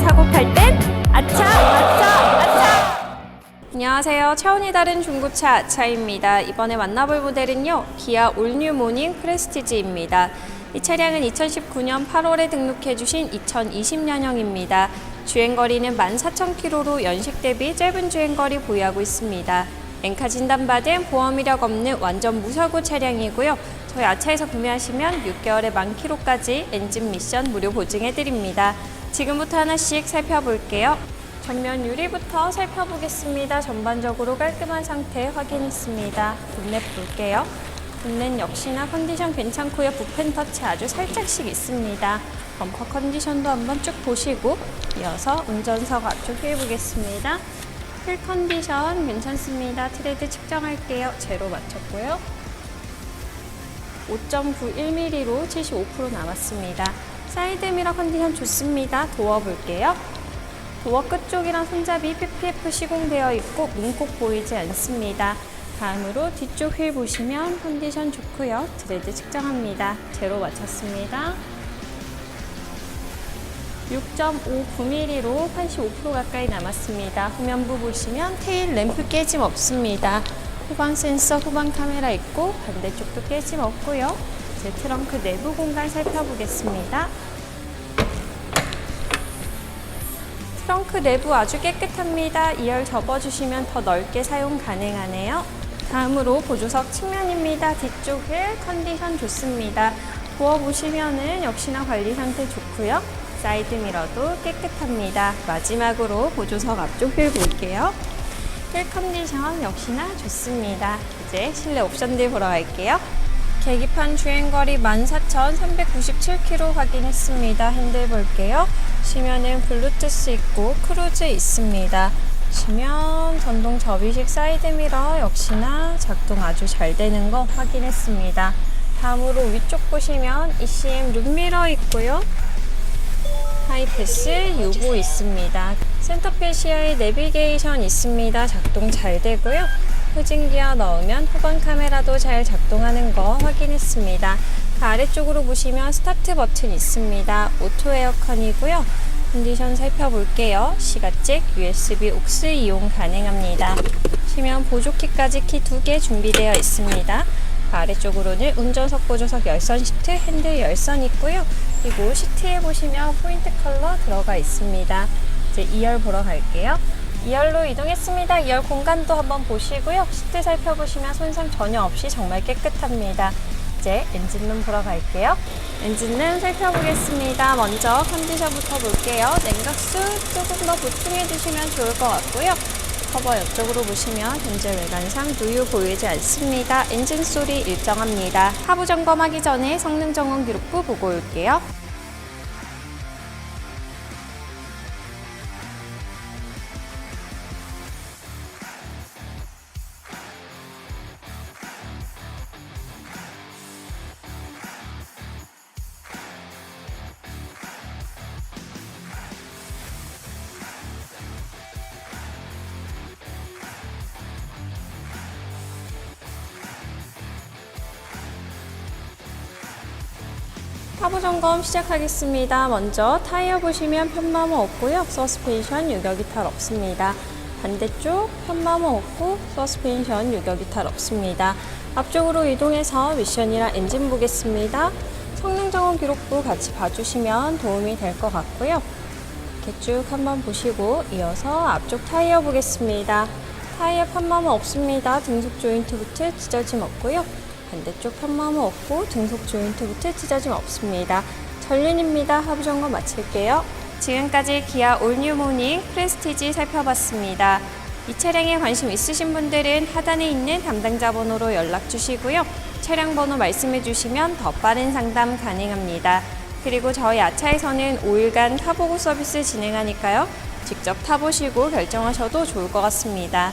사고팔 땐 아차 아차 아차. 안녕하세요. 차원이 다른 중고차 아차입니다. 이번에 만나볼 모델은요 기아 올뉴 모닝 프레스티지입니다. 이 차량은 2019년 8월에 등록해주신 2020년형입니다. 주행거리는 14,000km로 연식 대비 짧은 주행거리 보유하고 있습니다. 엔카 진단받은 보험 이력 없는 완전 무사고 차량이고요. 저희 아차에서 구매하시면 6개월에 만 키로까지 엔진 미션 무료 보증해드립니다. 지금부터 하나씩 살펴볼게요. 전면 유리부터 살펴보겠습니다. 전반적으로 깔끔한 상태 확인했습니다. 본넷 볼게요. 본넷 역시나 컨디션 괜찮고요. 부펜 터치 아주 살짝씩 있습니다. 범퍼 컨디션도 한번 쭉 보시고 이어서 운전석 앞쪽 해보겠습니다. 휠 컨디션 괜찮습니다. 트레드 측정할게요. 제로 맞췄고요. 5.91mm로 75% 남았습니다. 사이드 미러 컨디션 좋습니다. 도어 볼게요. 도어 끝쪽이랑 손잡이 PPF 시공되어 있고 문콕 보이지 않습니다. 다음으로 뒤쪽 휠 보시면 컨디션 좋고요. 드레드 측정합니다. 제로 맞췄습니다. 6.59mm로 85% 가까이 남았습니다. 후면부 보시면 테일 램프 깨짐 없습니다. 후방 센서, 후방 카메라 있고 반대쪽도 깨짐 없고요. 이제 트렁크 내부 공간 살펴보겠습니다. 트렁크 내부 아주 깨끗합니다. 2열 접어주시면 더 넓게 사용 가능하네요. 다음으로 보조석 측면입니다. 뒤쪽 휠 컨디션 좋습니다. 부어 보시면은 역시나 관리 상태 좋고요. 사이드 미러도 깨끗합니다. 마지막으로 보조석 앞쪽 휠 볼게요. 휠 컨디션 역시나 좋습니다. 이제 실내 옵션들 보러 갈게요. 계기판 주행거리 14,397km 확인했습니다. 핸들 볼게요. 시면은 블루투스 있고 크루즈 있습니다. 시면 전동 접이식 사이드 미러 역시나 작동 아주 잘 되는 거 확인했습니다. 다음으로 위쪽 보시면 ECM 룸미러 있고요. 하이패스 요거 있습니다. 센터필 시야에 내비게이션 있습니다. 작동 잘 되고요. 후진 기어 넣으면 후방 카메라도 잘 작동하는 거 확인했습니다. 그 아래쪽으로 보시면 스타트 버튼 있습니다. 오토 에어컨이고요. 컨디션 살펴볼게요. 시가잭, USB 옥스 이용 가능합니다. 시면 보조키까지 키 두 개 준비되어 있습니다. 그 아래쪽으로는 운전석 보조석 열선 시트, 핸들 열선 있고요. 그리고 시트에 보시면 포인트 컬러 들어가 있습니다. 이제 2열 보러 갈게요. 2열로 이동했습니다. 2열 공간도 한번 보시고요. 시트 살펴보시면 손상 전혀 없이 정말 깨끗합니다. 이제 엔진룸 보러 갈게요. 엔진룸 살펴보겠습니다. 먼저 컨디션부터 볼게요. 냉각수 조금 더 보충해 주시면 좋을 것 같고요. 커버 옆쪽으로 보시면 현재 외관상 누유 보이지 않습니다. 엔진 소리 일정합니다. 하부 점검하기 전에 성능 점검 기록부 보고 올게요. 하부 점검 시작하겠습니다. 먼저 타이어 보시면 편마모 없고요. 서스펜션 유격 이탈 없습니다. 반대쪽 편마모 없고 서스펜션 유격 이탈 없습니다. 앞쪽으로 이동해서 미션이랑 엔진 보겠습니다. 성능 점검 기록부 같이 봐주시면 도움이 될 것 같고요. 이렇게 쭉 한번 보시고 이어서 앞쪽 타이어 보겠습니다. 타이어 편마모 없습니다. 등속 조인트 부트 찢어짐 없고요. 반대쪽 편마모 없고 등속 조인트 부트 찢어짐 없습니다. 전륜입니다. 하부 점검 마칠게요. 지금까지 기아 올뉴 모닝 프레스티지 살펴봤습니다. 이 차량에 관심 있으신 분들은 하단에 있는 담당자 번호로 연락 주시고요. 차량 번호 말씀해 주시면 더 빠른 상담 가능합니다. 그리고 저희 아차에서는 5일간 타보고 서비스 진행하니까요. 직접 타보시고 결정하셔도 좋을 것 같습니다.